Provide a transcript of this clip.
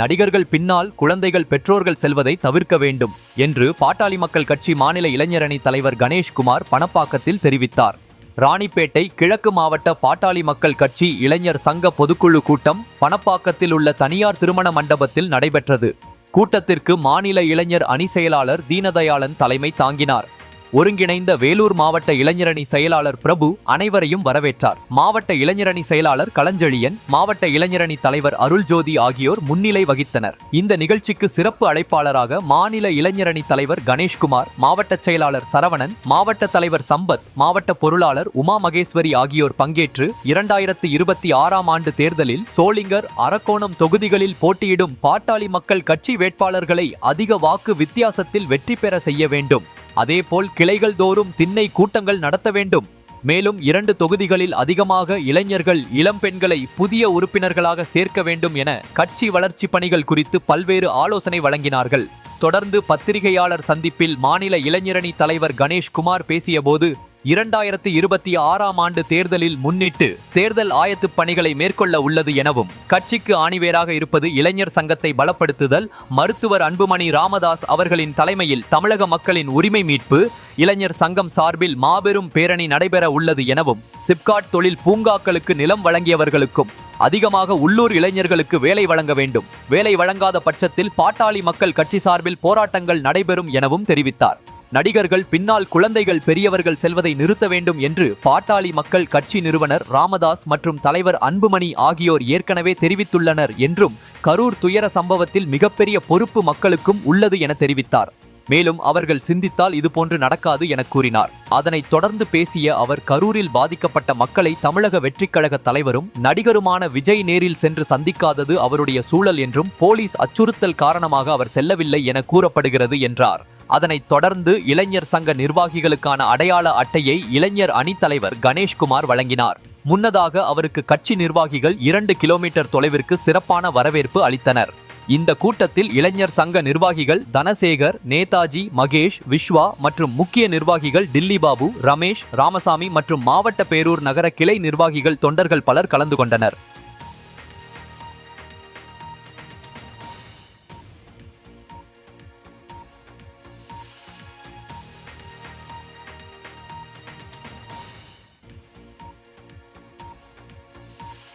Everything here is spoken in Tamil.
நடிகர்கள் பின்னால் குழந்தைகள் பெற்றோர்கள் செல்வதை தவிர்க்க வேண்டும் என்று பாட்டாளி மக்கள் கட்சி மாநில இளைஞரணி தலைவர் கணேஷ்குமார் பணப்பாக்கத்தில் தெரிவித்தார். ராணிப்பேட்டை கிழக்கு மாவட்ட பாட்டாளி மக்கள் கட்சி இளைஞர் சங்க பொதுக்குழு கூட்டம் பணப்பாக்கத்தில் உள்ள தனியார் திருமண மண்டபத்தில் நடைபெற்றது. கூட்டத்திற்கு மாநில இளைஞர் அணி செயலாளர் தீனதயாளன் தலைமை தாங்கினார். ஒருங்கிணைந்த வேலூர் மாவட்ட இளைஞரணி செயலாளர் பிரபு அனைவரையும் வரவேற்றார். மாவட்ட இளைஞரணி செயலாளர் களஞ்செழியன் மாவட்ட இளைஞரணி தலைவர் அருள்ஜோதி ஆகியோர் முன்னிலை வகித்தனர். இந்த நிகழ்ச்சிக்கு சிறப்பு அழைப்பாளராக மாநில இளைஞரணி தலைவர் கணேஷ்குமார் மாவட்ட செயலாளர் சரவணன் மாவட்ட தலைவர் சம்பத் மாவட்ட பொருளாளர் உமா மகேஸ்வரி ஆகியோர் பங்கேற்று இரண்டாயிரத்து இருபத்தி ஆறாம் ஆண்டு தேர்தலில் சோளிங்கர் அரக்கோணம் தொகுதிகளில் போட்டியிடும் பாட்டாளி மக்கள் கட்சி வேட்பாளர்களை அதிக வாக்கு வித்தியாசத்தில் வெற்றி பெற செய்ய வேண்டும். அதேபோல் கிளைகள் தோறும் திண்ணை கூட்டங்கள் நடத்த வேண்டும். மேலும் இரண்டு தொகுதிகளில் அதிகமாக இளைஞர்கள் இளம் பெண்களை புதிய உறுப்பினர்களாக சேர்க்க வேண்டும் என கட்சி வளர்ச்சி பணிகள் குறித்து பல்வேறு ஆலோசனை வழங்கினார்கள். தொடர்ந்து பத்திரிகையாளர் சந்திப்பில் மாநில இளைஞரணி தலைவர் கணேஷ்குமார் பேசியபோது இரண்டாயிரத்தி இருபத்தி ஆறாம் ஆண்டு தேர்தலில் முன்னிட்டு தேர்தல் ஆயத்து பணிகளை மேற்கொள்ள உள்ளது எனவும் கட்சிக்கு ஆணிவேராக இருப்பது இளைஞர் சங்கத்தை பலப்படுத்துதல் மருத்துவர் அன்புமணி ராமதாஸ் அவர்களின் தலைமையில் தமிழக மக்களின் உரிமை மீட்பு இளைஞர் சங்கம் சார்பில் மாபெரும் பேரணி நடைபெற உள்ளது எனவும் சிப்காட் தொழில் பூங்காக்களுக்கு நிலம் வழங்கியவர்களுக்கும் அதிகமாக உள்ளூர் இளைஞர்களுக்கு வேலை வழங்க வேண்டும் வேலை வழங்காத பட்சத்தில் பாட்டாளி மக்கள் கட்சி சார்பில் போராட்டங்கள் நடைபெறும் எனவும் தெரிவித்தார். நடிகர்கள் பின்னால் குழந்தைகள் பெரியவர்கள் செல்வதை நிறுத்த வேண்டும் என்று பாட்டாளி மக்கள் கட்சி நிறுவனர் ராமதாஸ் மற்றும் தலைவர் அன்புமணி ஆகியோர் ஏற்கனவே தெரிவித்துள்ளனர் என்றும் கரூர் துயர சம்பவத்தில் மிகப்பெரிய பொறுப்பு மக்களுக்கும் உள்ளது என தெரிவித்தார். மேலும் அவர்கள் சிந்தித்தால் இதுபோன்று நடக்காது என கூறினார். அதனைத் தொடர்ந்து பேசிய அவர் கரூரில் பாதிக்கப்பட்ட மக்களை தமிழக வெற்றிக்கழக தலைவரும் நடிகருமான விஜய் நேரில் சென்று சந்திக்காதது அவருடைய சூழல் என்றும் போலீஸ் அச்சுறுத்தல் காரணமாக அவர் செல்லவில்லை என கூறப்படுகிறது என்றார். அதனைத் தொடர்ந்து இளைஞர் சங்க நிர்வாகிகளுக்கான அடையாள அட்டையை இளைஞர் அணித்தலைவர் கணேஷ்குமார் வழங்கினார். முன்னதாக அவருக்கு கட்சி நிர்வாகிகள் இரண்டு கிலோமீட்டர் தொலைவிற்கு சிறப்பான வரவேற்பு அளித்தனர். இந்த கூட்டத்தில் இளைஞர் சங்க நிர்வாகிகள் தனசேகர் நேதாஜி மகேஷ் விஸ்வா மற்றும் முக்கிய நிர்வாகிகள் டில்லி பாபு ரமேஷ் ராமசாமி மற்றும் மாவட்ட பேரூர் நகர கிளை நிர்வாகிகள் தொண்டர்கள் பலர் கலந்து கொண்டனர்.